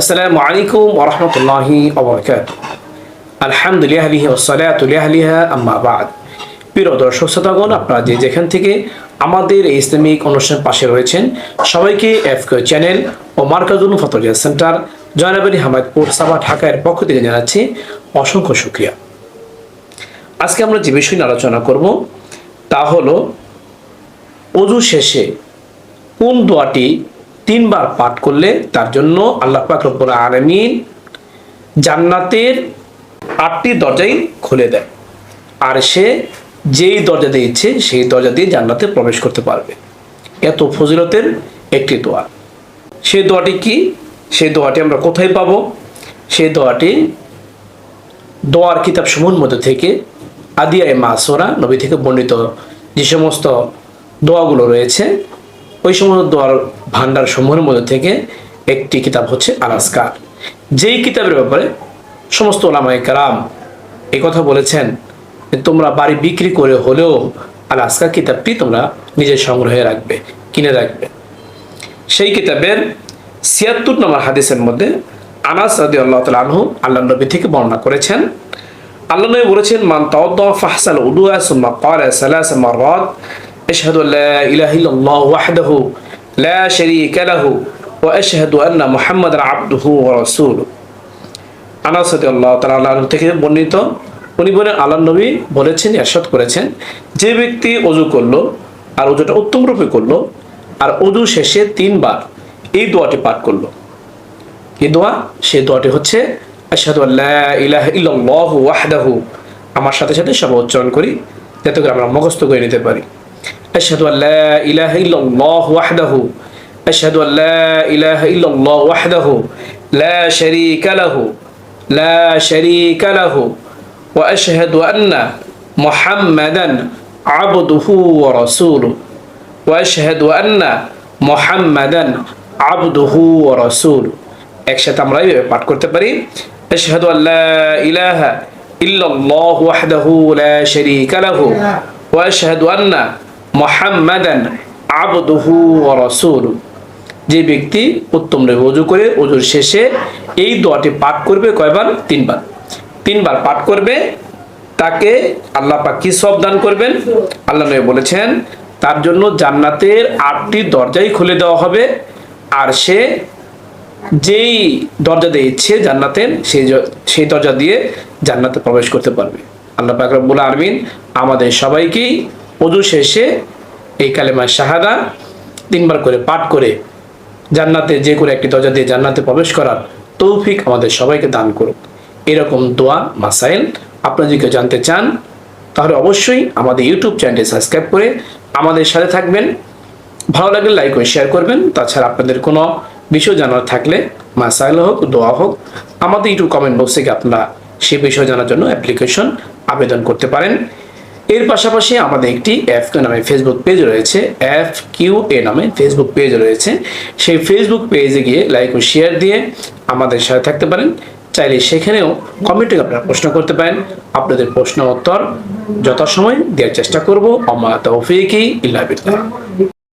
আসসালামু আলাইকুম ওরহমতুল্লাহি ওবরকাত আলহামদুলিল্লাহ ওসালাতুলিয়াহলিহা আম্মা বাদ। প্রিয় দর্শক শ্রোতাগণ, আপনারা যে যেখান থেকে আমাদের ইসলামিক অনুষ্ঠান পাশে রয়েছেন, সবাইকে এফকে চ্যানেল ও মার্কাজুল ফতরিয়া সেন্টার জয়নাবাড়ি হামাদপুর, সাবা ঢাকার পক্ষ থেকে জানাচ্ছি অসংখ্য শুক্রিয়া। আজকে আমরা যে বিষয় নিয়ে আলোচনা করব, তা হলো, অজু শেষে কোন দোয়াটি তিনবার পাঠ করলে তার জন্য আল্লাহ পাক রব্বুল আলামিন জান্নাতের আটটি দরজাই খুলে দেয়। আর সে যেই দরজা দিয়ে ইচ্ছে সেই দরজা দিয়ে জান্নাতে প্রবেশ করতে পারবে। এত ফজিলতের একটি দোয়া। সেই দোয়াটি কি? সেই দোয়াটি আমরা কোথায় পাবো? সেই দোয়াটি দোয়ার কিতাব সমূহের মধ্যে থেকে আদিয়ায় মাসোরা নবী থেকে বর্ণিত যে সমস্ত দোয়াগুলো রয়েছে ওই সমস্ত দোয়ার ভান্ডার সমূহের মধ্যে থেকে একটি কিতাব হচ্ছে আলাস্কার যেই কিতাবের ব্যাপারে সমস্ত ওলামাই কারাম এই কথা বলেছেন তোমরা বাড়ি বিক্রি করে হলেও আলাস্কার কিতাবটি তোমরা নিজের সংগ্রহে রাখবে, কিনে রাখবে। সেই কিতাবের ছিয়াত্তর নম্বর হাদিসের মধ্যে আনাস রাদি আল্লাহ তাল আনহু আল্লাহ নবী থেকে বর্ণনা করেছেন। আল্লাহ নবী বলেছেন, মান তাওয়াদ্দা ফাহসাল উদুয়া সুম্মা ক্বালা সালাস মাররাত। আশহাদু আল্লা ইলাহা ইল্লাল্লাহ ওয়াহদাহু লা শারীকা লাহু ওয়া আশহাদু আন্না মুহাম্মাদান আবদুহু ওয়া রাসূলুহু আনাস তাআলা আনহু থেকে বর্ণিত, উনি বলেন আল্লাহ নবী বলেছেন এরশাদ করেছেন, যে ব্যক্তি অজু করল আর অজুটা উত্তম রূপে করল আর অজু শেষে তিনবার এই দোয়াটি পাঠ করল। এই দোয়া, সেই দোয়াটি হচ্ছে আমার সাথে সাথে সব উচ্চারণ করি, যাতে করে আমরা মুখস্থ করে নিতে পারি। أشهد أن لا إله إلا الله وحده. أشهد أن لا إله إلا الله وحده. لا شريك له. لا شريك له. وأشهد أن محمدا عبده ورسوله. وأشهد أن محمدا عبده ورسوله. একসাথে আমরা এইভাবে পাঠ করতে পারি أشهد أن لا إله إلا الله وحده لا شريك له. وأشهد أن মোহাম্মদান আবদহু রসুল। যে ব্যক্তি উত্তম রে অজু করে অজুর শেষে এই দোয়াটি পাঠ করবে কয়বার? তিনবার। তিনবার পাঠ করবে, তাকে আল্লাহ পাক কি সব দান করবেন? আল্লাহ নবী বলেছেন, তার জন্য জান্নাতের আটটি দরজাই খুলে দেওয়া হবে, আর সে যেই দরজা দিয়ে ইচ্ছে জান্নাতের সেই সেই দরজা দিয়ে জান্নাতে প্রবেশ করতে পারবে। আল্লাহ পাক রব্বুল আরমিন আমাদের সবাইকেই অজু শেষে এই কালেমা শাহাদা তিনবার করে পাঠ করে জান্নাতে যে কোনো একটি দরজা দিয়ে জান্নাতে প্রবেশ করার তৌফিক আমাদের সবাইকে দান করুক। এরকম দোয়া, মাসাইল আপনারা যদি কেউ জানতে চান, তাহলে অবশ্যই আমাদের ইউটিউব চ্যানেলটি সাবস্ক্রাইব করে আমাদের সাথে থাকবেন। ভালো লাগলে লাইক ও শেয়ার করবেন। তাছাড়া আপনাদের কোনো বিষয় জানার থাকলে মাসাইল হোক, দোয়া হোক, আমাদের ইউটিউব কমেন্ট বক্স থেকে আপনারা সে বিষয় জানার জন্য অ্যাপ্লিকেশন আবেদন করতে পারেন। এর পাশাপাশি আমাদের একটি এফ কিউ নামে ফেসবুক পেজ রয়েছে। এফ কিউ এ নামে ফেসবুক পেজ রয়েছে। সেই ফেসবুক পেজে গিয়ে লাইক ও শেয়ার দিয়ে আমাদের সাথে থাকতে পারেন। চাইলে সেখানেও কমেন্টে আপনারা প্রশ্ন করতে পারেন। আপনাদের প্রশ্ন উত্তর যথাসময় দেওয়ার চেষ্টা করব। আমার তৌফিকি, ইল্লা বিল্লাহ।